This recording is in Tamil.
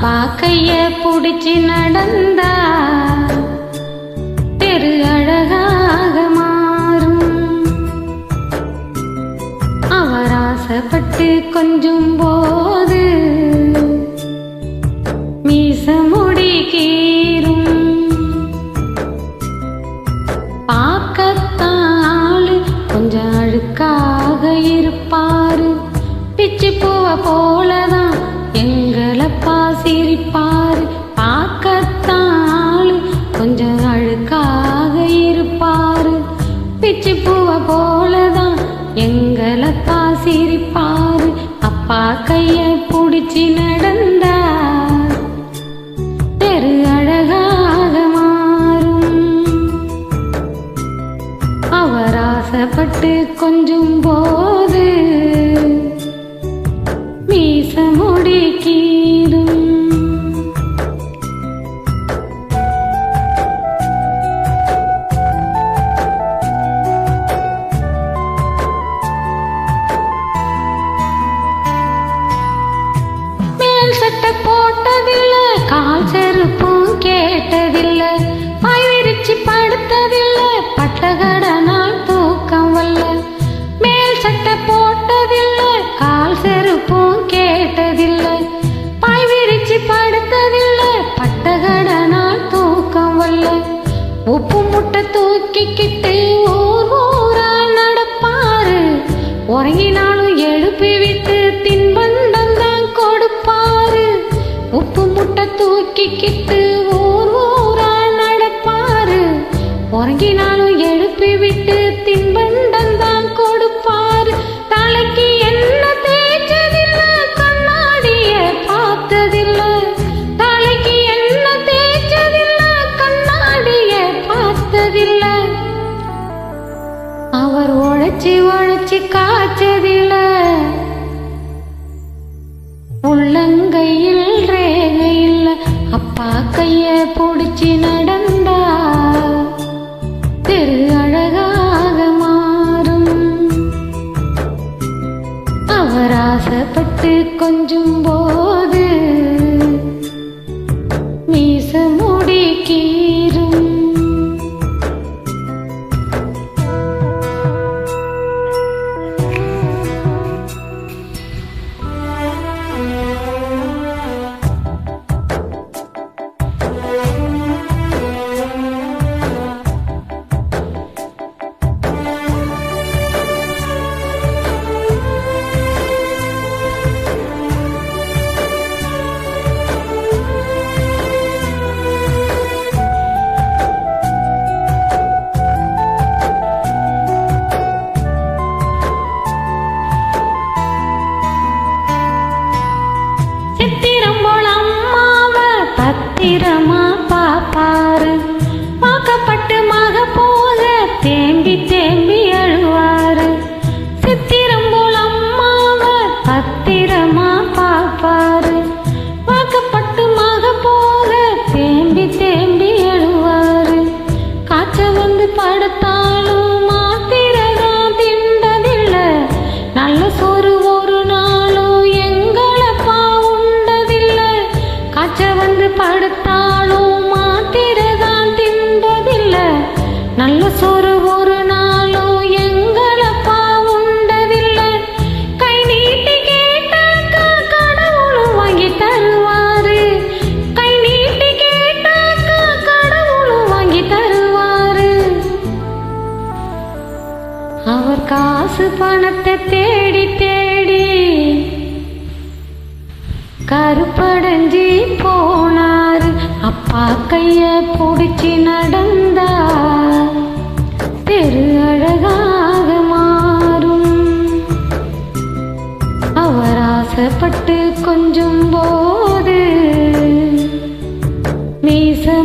அப்பா கைய புடிச்சு நடந்தா தெரு அழகாக மாறும். அவர் ஆசைப்பட்டு கொஞ்சம் போது மீச முடி கீரும் பார்க்கத்தான் கொஞ்சம் அழுக்காக இருப்பாரு. பிச்சு போவ போ பாரு பார்க்கத்தாள் கொஞ்சம் அழுக்காக இருப்பாரு. பிச்சு பூவ போலதான் எங்களப்பா சிரிப்பாரு அப்பா கைய புடிச்சு நடந்தா தெரு அழகாக மாறும். அவர் ஆசைப்பட்டு கொஞ்சம் பாய் படுத்ததில்லை பட்டகட நாள் தூக்கம் வல்ல. மேல் சட்டை போட்டதில்லை. கால் செருப்பும் கேட்டதில்லை. பாய் விரிச்சு படுத்ததில்லை பட்டகட நாள் தூக்கம் வல்ல. உப்பு முட்டை தூக்கிக்கிட்டு ஊர் ஊரா நடப்பாரு. உறங்கினாலும் எழுப்பி விட்டு தின்பண்டம் தான் கொடுப்பாரு. உப்பு முட்டை தூக்கிக்கிட்டு ஊர் உறங்கினாலும் எழுப்பி விட்டு தின்பண்டம் தான் கொடுப்பாரு. தலைக்கு என்ன தேய்ச்சதில்ல கண்ணாடிய பார்த்ததில்ல. தலைக்கு என்ன தேய்ச்சதில்ல கண்ணாடிய பார்த்ததில்ல. அவர் உழைச்சி உழைச்சி காய்ச்சதில்ல. உள்ளங்கையில் ரேகையில் அப்பா கைய புடிச்சு ஆசைப்பட்டு பத்திரமா அவர் காசு பணத்தை தேடி தேடி கருப்படைஞ்சி போனார். அப்பா கைய பிடிச்சி நடந்தார். தெரு அழகாக மாறும். அவர் ஆசைப்பட்டு கொஞ்சம் போது மீச